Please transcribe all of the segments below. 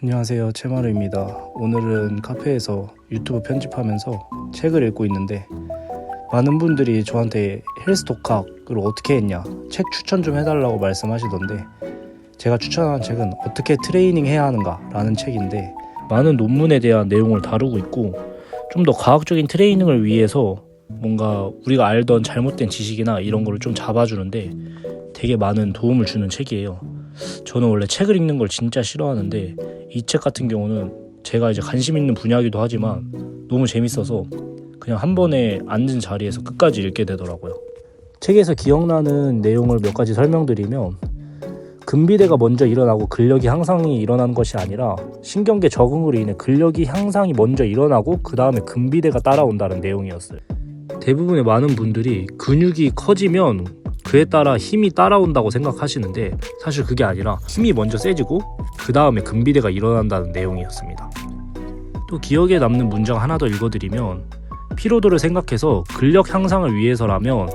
안녕하세요. 채마루입니다. 오늘은 카페에서 유튜브 편집하면서 책을 읽고 있는데 많은 분들이 저한테 헬스토크를 어떻게 했냐 책 추천 좀 해달라고 말씀하시던데 제가 추천한 책은 어떻게 트레이닝 해야 하는가 라는 책인데 많은 논문에 대한 내용을 다루고 있고 좀 더 과학적인 트레이닝을 위해서 뭔가 우리가 알던 잘못된 지식이나 이런 거를 좀 잡아주는데 되게 많은 도움을 주는 책이에요. 저는 원래 책을 읽는 걸 진짜 싫어하는데 이 책 같은 경우는 제가 이제 관심 있는 분야이기도 하지만 너무 재밌어서 그냥 한 번에 앉은 자리에서 끝까지 읽게 되더라고요. 책에서 기억나는 내용을 몇 가지 설명드리면 근비대가 먼저 일어나고 근력이 향상이 일어나는 것이 아니라 신경계 적응으로 인해 근력이 향상이 먼저 일어나고 그 다음에 근비대가 따라온다는 내용이었어요. 대부분의 많은 분들이 근육이 커지면 그에 따라 힘이 따라온다고 생각하시는데 사실 그게 아니라 힘이 먼저 세지고 그 다음에 근비대가 일어난다는 내용이었습니다. 또 기억에 남는 문장 하나 더 읽어드리면 피로도를 생각해서 근력 향상을 위해서라면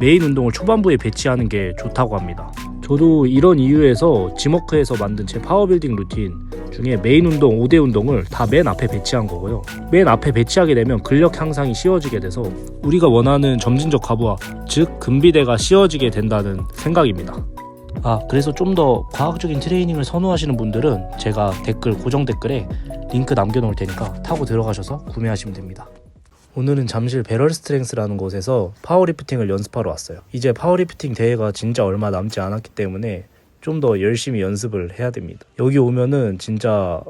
메인 운동을 초반부에 배치하는 게 좋다고 합니다. 저도 이런 이유에서 지머크에서 만든 제 파워빌딩 루틴 중에 메인 운동 5대 운동을 다 맨 앞에 배치한 거고요. 맨 앞에 배치하게 되면 근력 향상이 쉬워지게 돼서 우리가 원하는 점진적 과부하, 즉 근비대가 쉬워지게 된다는 생각입니다. 아, 그래서 좀 더 과학적인 트레이닝을 선호하시는 분들은 제가 댓글 고정 댓글에 링크 남겨 놓을 테니까 타고 들어가셔서 구매하시면 됩니다. 오늘은 잠실 배럴 스트렝스라는 곳에서 파워리프팅을 연습하러 왔어요. 이제 파워리프팅 대회가 진짜 얼마 남지 않았기 때문에 좀 더 열심히 연습을 해야 됩니다. 여기 오면은 진짜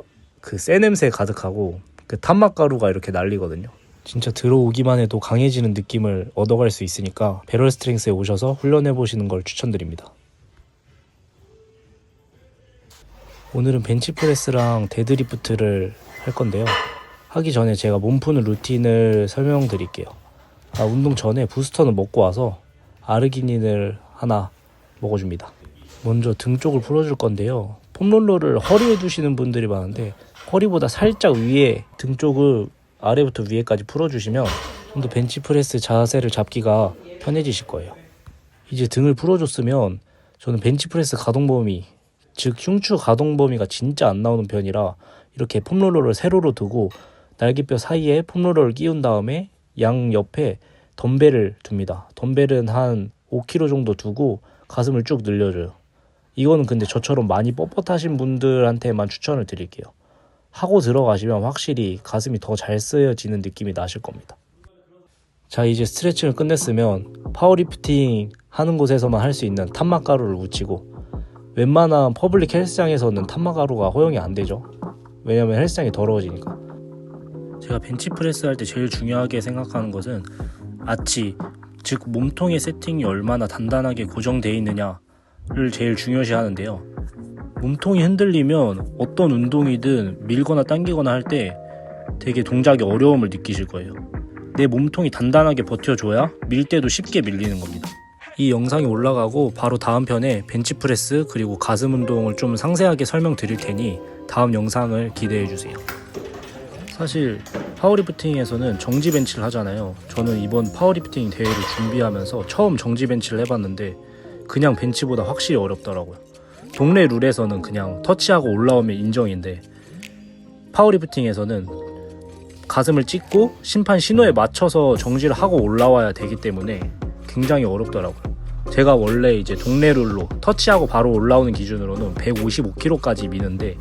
그새 냄새 가득하고 그 탄막가루가 이렇게 날리거든요. 진짜 들어오기만 해도 강해지는 느낌을 얻어갈 수 있으니까 배럴 스트렝스에 오셔서 훈련해 보시는 걸 추천드립니다. 오늘은 벤치프레스랑 데드리프트를 할 건데요. 하기 전에 제가 몸 푸는 루틴을 설명드릴게요. 아, 운동 전에 부스터는 먹고 와서 아르기닌을 하나 먹어줍니다. 먼저 등 쪽을 풀어줄 건데요. 폼롤러를 허리에 두시는 분들이 많은데 허리보다 살짝 위에 등 쪽을 아래부터 위에까지 풀어주시면 좀 더 벤치프레스 자세를 잡기가 편해지실 거예요. 이제 등을 풀어줬으면 저는 벤치프레스 가동 범위 즉 흉추 가동 범위가 진짜 안 나오는 편이라 이렇게 폼롤러를 세로로 두고 날개뼈 사이에 폼롤러를 끼운 다음에 양 옆에 덤벨을 둡니다. 덤벨은 한 5kg 정도 두고 가슴을 쭉 늘려줘요. 이거는 근데 저처럼 많이 뻣뻣하신 분들한테만 추천을 드릴게요. 하고 들어가시면 확실히 가슴이 더 잘 쓰여지는 느낌이 나실 겁니다. 자 이제 스트레칭을 끝냈으면 파워리프팅 하는 곳에서만 할 수 있는 탄막가루를 묻히고 웬만한 퍼블릭 헬스장에서는 탄막가루가 허용이 안 되죠. 왜냐면 헬스장이 더러워지니까. 제가 벤치프레스 할 때 제일 중요하게 생각하는 것은 아치 즉 몸통의 세팅이 얼마나 단단하게 고정되어 있느냐를 제일 중요시 하는데요. 몸통이 흔들리면 어떤 운동이든 밀거나 당기거나 할 때 되게 동작에 어려움을 느끼실 거예요. 내 몸통이 단단하게 버텨줘야 밀 때도 쉽게 밀리는 겁니다. 이 영상이 올라가고 바로 다음 편에 벤치프레스 그리고 가슴 운동을 좀 상세하게 설명드릴 테니 다음 영상을 기대해 주세요. 사실 파워리프팅에서는 정지 벤치를 하잖아요. 저는 이번 파워리프팅 대회를 준비하면서 처음 정지 벤치를 해봤는데 그냥 벤치보다 확실히 어렵더라고요. 동네 룰에서는 그냥 터치하고 올라오면 인정인데 파워리프팅에서는 가슴을 찍고 심판 신호에 맞춰서 정지를 하고 올라와야 되기 때문에 굉장히 어렵더라고요. 제가 원래 이제 동네 룰로 터치하고 바로 올라오는 기준으로는 155kg까지 미는데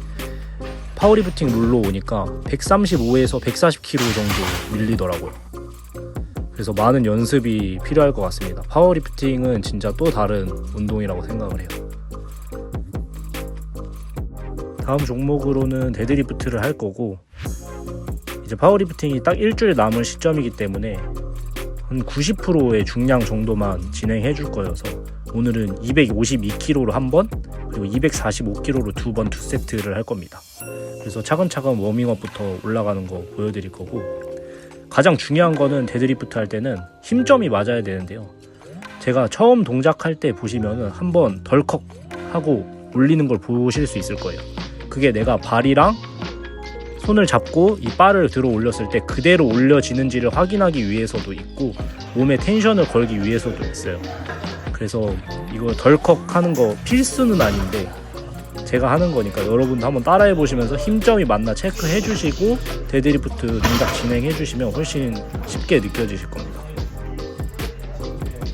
파워리프팅 룰로 오니까 135에서 140kg 정도 밀리더라고요. 그래서 많은 연습이 필요할 것 같습니다. 파워리프팅은 진짜 또 다른 운동이라고 생각을 해요. 다음 종목으로는 데드리프트를 할 거고 이제 파워리프팅이 딱 일주일 남은 시점이기 때문에 한 90%의 중량 정도만 진행해 줄 거여서 오늘은 252kg로 한 번, 그리고 245kg로 두 번 두 세트를 할 겁니다. 그래서 차근차근 워밍업부터 올라가는 거 보여드릴 거고 가장 중요한 거는 데드리프트 할 때는 힘점이 맞아야 되는데요. 제가 처음 동작할 때 보시면은 한번 덜컥 하고 올리는 걸 보실 수 있을 거예요. 그게 내가 발이랑 손을 잡고 이 바를 들어 올렸을 때 그대로 올려지는지를 확인하기 위해서도 있고 몸에 텐션을 걸기 위해서도 있어요. 그래서 이거 덜컥 하는 거 필수는 아닌데 제가 하는 거니까 여러분도 한번 따라해 보시면서 힘점이 맞나 체크해 주시고 데드리프트 동작 진행해 주시면 훨씬 쉽게 느껴지실 겁니다.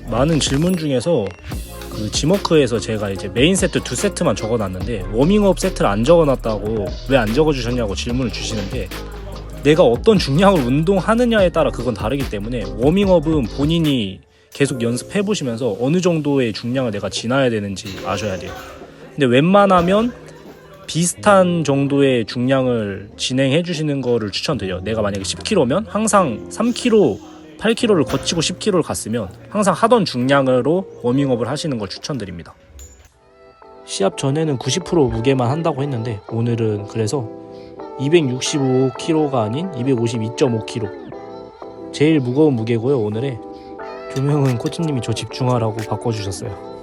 많은 질문 중에서 그 지머크에서 제가 이제 메인 세트 두 세트만 적어 놨는데 워밍업 세트를 안 적어 놨다고 왜 안 적어 주셨냐고 질문을 주시는데 내가 어떤 중량을 운동하느냐에 따라 그건 다르기 때문에 워밍업은 본인이 계속 연습해 보시면서 어느 정도의 중량을 내가 지나야 되는지 아셔야 돼요. 근데 웬만하면 비슷한 정도의 중량을 진행해 주시는 거를 추천드려요. 내가 만약에 10kg면 항상 3kg, 8kg를 거치고 10kg를 갔으면 항상 하던 중량으로 워밍업을 하시는 걸 추천드립니다. 시합 전에는 90% 무게만 한다고 했는데 오늘은 그래서 265kg가 아닌 252.5kg. 제일 무거운 무게고요, 오늘의. 조명은 코치님이 저 집중하라고 바꿔주셨어요.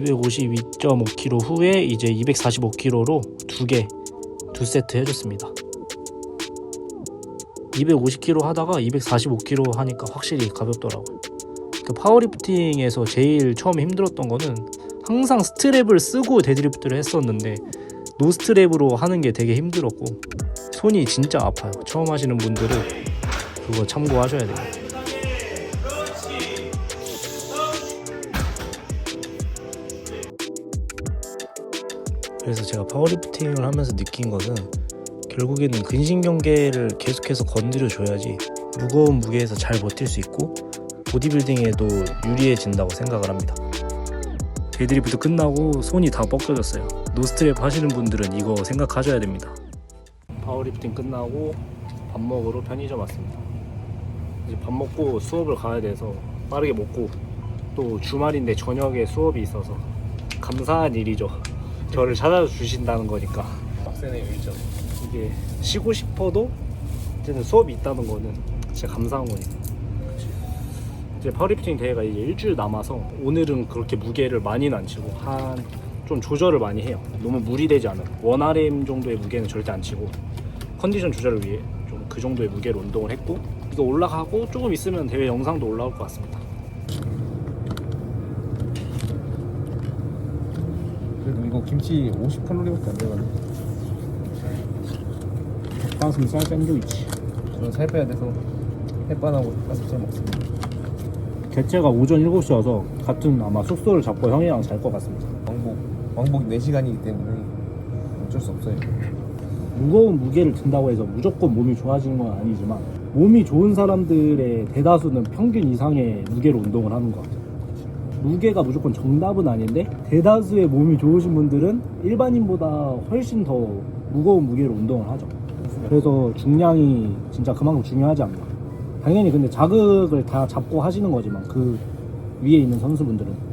(252.5kg) 후에 이제 (245kg로) 두 개 두 세트 해줬습니다 250kg 하다가 245kg 하니까 확실히 가볍더라고요 그 파워리프팅에서 제일 처음에 힘들었던 거는 항상 스트랩을 쓰고 데드리프트를 했었는데 노스트랩으로 하는 게 되게 힘들었고 손이 진짜 아파요. 처음 하시는 분들은 그거 참고하셔야 돼요. 그래서 제가 파워리프팅을 하면서 느낀 것은 결국에는 근신경계를 계속해서 건드려 줘야지 무거운 무게에서 잘 버틸 수 있고 보디빌딩에도 유리해진다고 생각을 합니다. 데드리프트 끝나고 손이 다 뻗겨졌어요. 노스트랩 하시는 분들은 이거 생각하셔야 됩니다. 파워리프팅 끝나고 밥 먹으러 편의점 왔습니다. 이제 밥 먹고 수업을 가야 돼서 빠르게 먹고 또 주말인데 저녁에 수업이 있어서 감사한 일이죠. 저를 찾아주신다는 거니까 빡세네 일정 이게 쉬고 싶어도 이제는 수업이 있다는 거는 진짜 감사한 거니까. 이제 파워리프팅 대회가 이제 일주일 남아서 오늘은 그렇게 무게를 많이는 안 치고 한 좀 조절을 많이 해요. 너무 무리되지 않은 원 RM 정도의 무게는 절대 안 치고 컨디션 조절을 위해 좀 그 정도의 무게로 운동을 했고 이거 올라가고 조금 있으면 대회 영상도 올라올 것 같습니다. 그래도 이거 김치 50칼로리밖에 안 들어가네 닭가슴살 샌드위치. 저는 살 빼야 돼서 햇반하고 가슴살 먹습니다 개체가 오전 7시 와서 같은 아마 숙소를 잡고 형이랑 잘 것 같습니다. 왕복 왕복 4시간이기 때문에 어쩔 수 없어요 무거운 무게를 든다고 해서 무조건 몸이 좋아지는 건 아니지만 몸이 좋은 사람들의 대다수는 평균 이상의 무게로 운동을 하는 것 같아요. 무게가 무조건 정답은 아닌데 대다수의 몸이 좋으신 분들은 일반인보다 훨씬 더 무거운 무게로 운동을 하죠. 그래서 중량이 진짜 그만큼 중요하지 않나. 당연히 근데 자극을 다 잡고 하시는 거지만 그 위에 있는 선수분들은